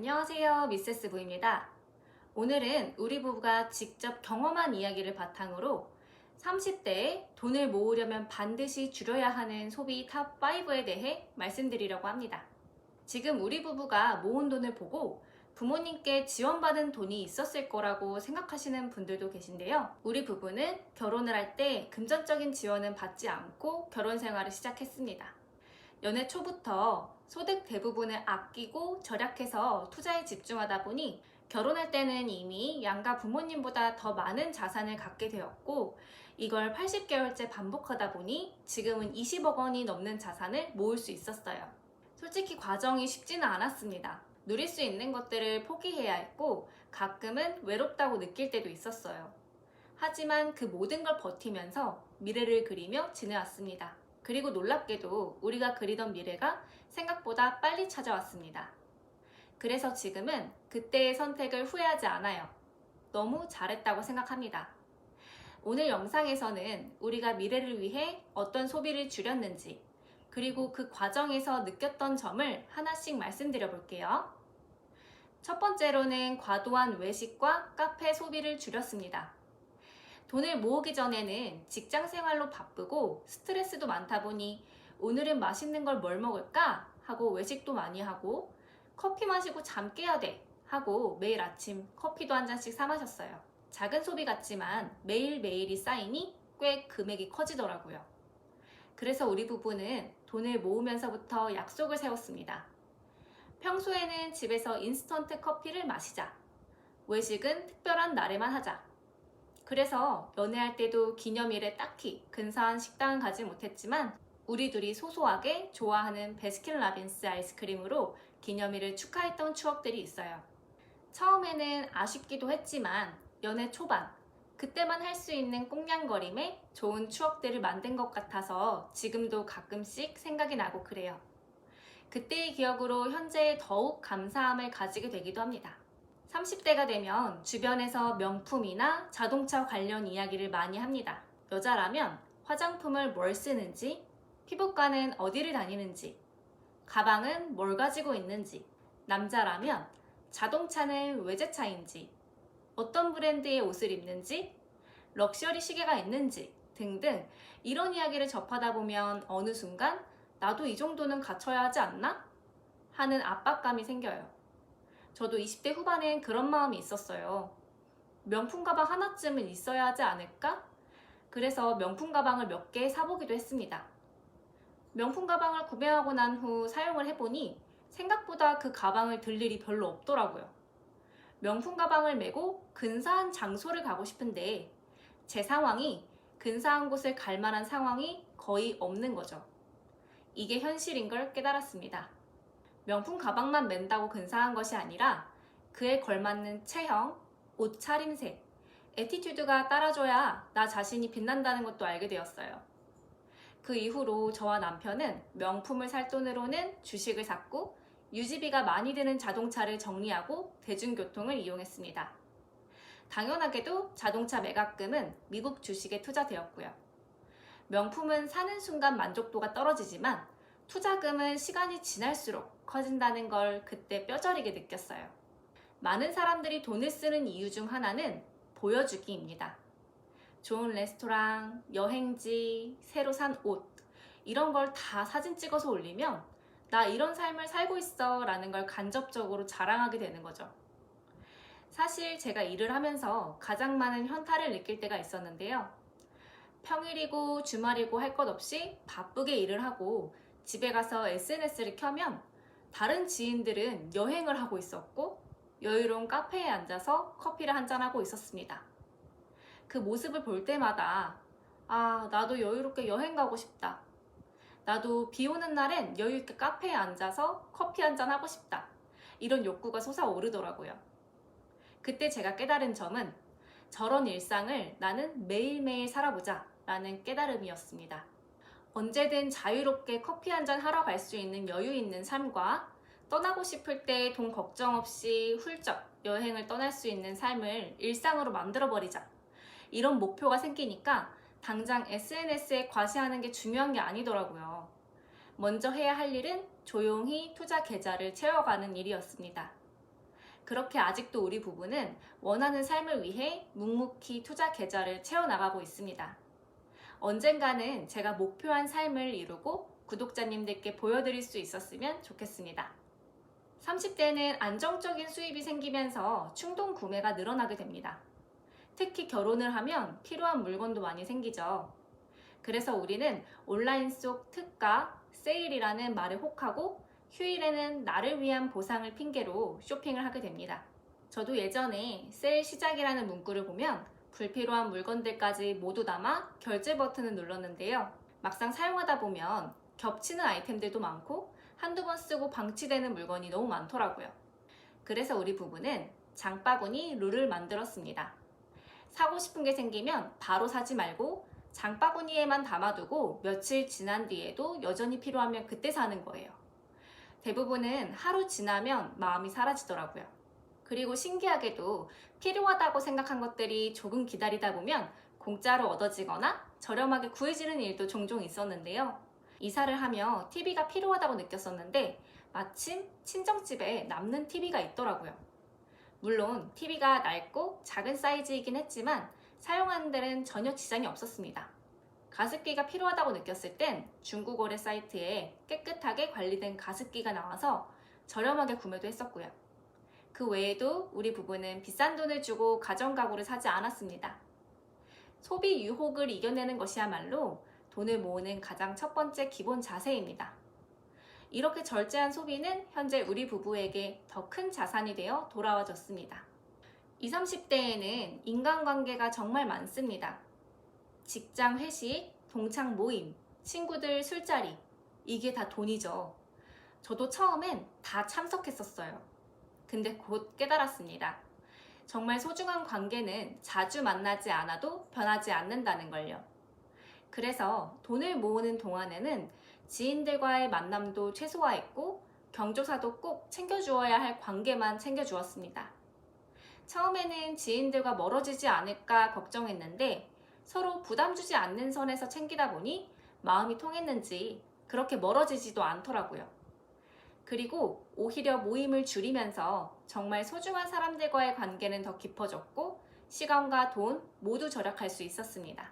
안녕하세요. 미세스 부입니다. 오늘은 우리 부부가 직접 경험한 이야기를 바탕으로 30대에 돈을 모으려면 반드시 줄여야 하는 소비 탑 5에 대해 말씀드리려고 합니다. 지금 우리 부부가 모은 돈을 보고 부모님께 지원받은 돈이 있었을 거라고 생각하시는 분들도 계신데요. 우리 부부는 결혼을 할 때 금전적인 지원은 받지 않고 결혼 생활을 시작했습니다. 연애 초부터 소득 대부분을 아끼고 절약해서 투자에 집중하다 보니 결혼할 때는 이미 양가 부모님보다 더 많은 자산을 갖게 되었고 이걸 80개월째 반복하다 보니 지금은 20억 원이 넘는 자산을 모을 수 있었어요. 솔직히 과정이 쉽지는 않았습니다. 누릴 수 있는 것들을 포기해야 했고 가끔은 외롭다고 느낄 때도 있었어요. 하지만 그 모든 걸 버티면서 미래를 그리며 지내왔습니다. 그리고 놀랍게도 우리가 그리던 미래가 생각보다 빨리 찾아왔습니다. 그래서 지금은 그때의 선택을 후회하지 않아요. 너무 잘했다고 생각합니다. 오늘 영상에서는 우리가 미래를 위해 어떤 소비를 줄였는지, 그리고 그 과정에서 느꼈던 점을 하나씩 말씀드려 볼게요. 첫 번째로는 과도한 외식과 카페 소비를 줄였습니다. 돈을 모으기 전에는 직장 생활로 바쁘고 스트레스도 많다 보니 오늘은 맛있는 걸 뭘 먹을까 하고 외식도 많이 하고 커피 마시고 잠 깨야 돼 하고 매일 아침 커피도 한 잔씩 사 마셨어요. 작은 소비 같지만 매일매일이 쌓이니 꽤 금액이 커지더라고요. 그래서 우리 부부는 돈을 모으면서부터 약속을 세웠습니다. 평소에는 집에서 인스턴트 커피를 마시자. 외식은 특별한 날에만 하자. 그래서 연애할 때도 기념일에 딱히 근사한 식당은 가지 못했지만 우리 둘이 소소하게 좋아하는 베스킨 라빈스 아이스크림으로 기념일을 축하했던 추억들이 있어요. 처음에는 아쉽기도 했지만 연애 초반 그때만 할 수 있는 꽁냥거림에 좋은 추억들을 만든 것 같아서 지금도 가끔씩 생각이 나고 그래요. 그때의 기억으로 현재 더욱 감사함을 가지게 되기도 합니다. 30대가 되면 주변에서 명품이나 자동차 관련 이야기를 많이 합니다. 여자라면 화장품을 뭘 쓰는지, 피부과는 어디를 다니는지, 가방은 뭘 가지고 있는지, 남자라면 자동차는 외제차인지, 어떤 브랜드의 옷을 입는지, 럭셔리 시계가 있는지 등등 이런 이야기를 접하다 보면 어느 순간 나도 이 정도는 갖춰야 하지 않나? 하는 압박감이 생겨요. 저도 20대 후반엔 그런 마음이 있었어요. 명품 가방 하나쯤은 있어야 하지 않을까? 그래서 명품 가방을 몇 개 사보기도 했습니다. 명품 가방을 구매하고 난 후 사용을 해보니 생각보다 그 가방을 들 일이 별로 없더라고요. 명품 가방을 메고 근사한 장소를 가고 싶은데 제 상황이 근사한 곳을 갈 만한 상황이 거의 없는 거죠. 이게 현실인 걸 깨달았습니다. 명품 가방만 맨다고 근사한 것이 아니라 그에 걸맞는 체형, 옷차림새, 에티튜드가 따라줘야 나 자신이 빛난다는 것도 알게 되었어요. 그 이후로 저와 남편은 명품을 살 돈으로는 주식을 샀고 유지비가 많이 드는 자동차를 정리하고 대중교통을 이용했습니다. 당연하게도 자동차 매각금은 미국 주식에 투자되었고요. 명품은 사는 순간 만족도가 떨어지지만 투자금은 시간이 지날수록 커진다는 걸 그때 뼈저리게 느꼈어요. 많은 사람들이 돈을 쓰는 이유 중 하나는 보여주기입니다. 좋은 레스토랑, 여행지, 새로 산 옷, 이런 걸 다 사진 찍어서 올리면 나 이런 삶을 살고 있어 라는 걸 간접적으로 자랑하게 되는 거죠. 사실 제가 일을 하면서 가장 많은 현타를 느낄 때가 있었는데요. 평일이고 주말이고 할 것 없이 바쁘게 일을 하고 집에 가서 SNS를 켜면 다른 지인들은 여행을 하고 있었고 여유로운 카페에 앉아서 커피를 한잔하고 있었습니다. 그 모습을 볼 때마다 아, 나도 여유롭게 여행 가고 싶다. 나도 비 오는 날엔 여유있게 카페에 앉아서 커피 한잔 하고 싶다. 이런 욕구가 솟아오르더라고요. 그때 제가 깨달은 점은 저런 일상을 나는 매일매일 살아보자 라는 깨달음이었습니다. 언제든 자유롭게 커피 한 잔 하러 갈 수 있는 여유 있는 삶과 떠나고 싶을 때 돈 걱정 없이 훌쩍 여행을 떠날 수 있는 삶을 일상으로 만들어버리자. 이런 목표가 생기니까 당장 SNS에 과시하는 게 중요한 게 아니더라고요. 먼저 해야 할 일은 조용히 투자 계좌를 채워가는 일이었습니다. 그렇게 아직도 우리 부부는 원하는 삶을 위해 묵묵히 투자 계좌를 채워나가고 있습니다. 언젠가는 제가 목표한 삶을 이루고 구독자님들께 보여드릴 수 있었으면 좋겠습니다. 30대는 안정적인 수입이 생기면서 충동 구매가 늘어나게 됩니다. 특히 결혼을 하면 필요한 물건도 많이 생기죠. 그래서 우리는 온라인 속 특가, 세일이라는 말을 혹하고 휴일에는 나를 위한 보상을 핑계로 쇼핑을 하게 됩니다. 저도 예전에 세일 시작이라는 문구를 보면 불필요한 물건들까지 모두 담아 결제 버튼을 눌렀는데요. 막상 사용하다 보면 겹치는 아이템들도 많고 한두 번 쓰고 방치되는 물건이 너무 많더라고요. 그래서 우리 부부는 장바구니 룰을 만들었습니다. 사고 싶은 게 생기면 바로 사지 말고 장바구니에만 담아두고 며칠 지난 뒤에도 여전히 필요하면 그때 사는 거예요. 대부분은 하루 지나면 마음이 사라지더라고요. 그리고 신기하게도 필요하다고 생각한 것들이 조금 기다리다 보면 공짜로 얻어지거나 저렴하게 구해지는 일도 종종 있었는데요. 이사를 하며 TV가 필요하다고 느꼈었는데 마침 친정집에 남는 TV가 있더라고요. 물론 TV가 낡고 작은 사이즈이긴 했지만 사용하는 데는 전혀 지장이 없었습니다. 가습기가 필요하다고 느꼈을 땐 중고거래 사이트에 깨끗하게 관리된 가습기가 나와서 저렴하게 구매도 했었고요. 그 외에도 우리 부부는 비싼 돈을 주고 가전가구를 사지 않았습니다. 소비 유혹을 이겨내는 것이야말로 돈을 모으는 가장 첫 번째 기본 자세입니다. 이렇게 절제한 소비는 현재 우리 부부에게 더 큰 자산이 되어 돌아와 줬습니다. 20, 30대에는 인간관계가 정말 많습니다. 직장 회식, 동창 모임, 친구들 술자리, 이게 다 돈이죠. 저도 처음엔 다 참석했었어요. 근데 곧 깨달았습니다. 정말 소중한 관계는 자주 만나지 않아도 변하지 않는다는 걸요. 그래서 돈을 모으는 동안에는 지인들과의 만남도 최소화했고 경조사도 꼭 챙겨주어야 할 관계만 챙겨주었습니다. 처음에는 지인들과 멀어지지 않을까 걱정했는데 서로 부담 주지 않는 선에서 챙기다 보니 마음이 통했는지 그렇게 멀어지지도 않더라고요. 그리고 오히려 모임을 줄이면서 정말 소중한 사람들과의 관계는 더 깊어졌고 시간과 돈 모두 절약할 수 있었습니다.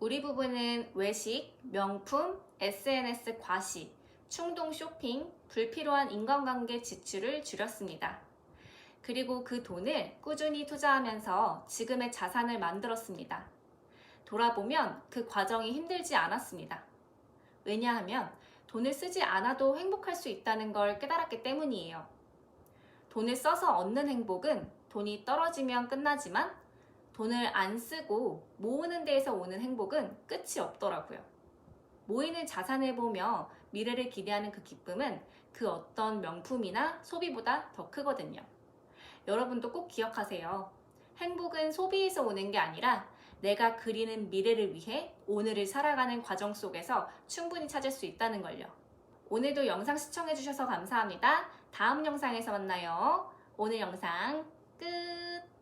우리 부부는 외식, 명품, SNS 과시, 충동 쇼핑, 불필요한 인간관계 지출을 줄였습니다. 그리고 그 돈을 꾸준히 투자하면서 지금의 자산을 만들었습니다. 돌아보면 그 과정이 힘들지 않았습니다. 왜냐하면 돈을 쓰지 않아도 행복할 수 있다는 걸 깨달았기 때문이에요. 돈을 써서 얻는 행복은 돈이 떨어지면 끝나지만 돈을 안 쓰고 모으는 데에서 오는 행복은 끝이 없더라고요. 모이는 자산을 보며 미래를 기대하는 그 기쁨은 그 어떤 명품이나 소비보다 더 크거든요. 여러분도 꼭 기억하세요. 행복은 소비에서 오는 게 아니라 내가 그리는 미래를 위해 오늘을 살아가는 과정 속에서 충분히 찾을 수 있다는 걸요. 오늘도 영상 시청해주셔서 감사합니다. 다음 영상에서 만나요. 오늘 영상 끝!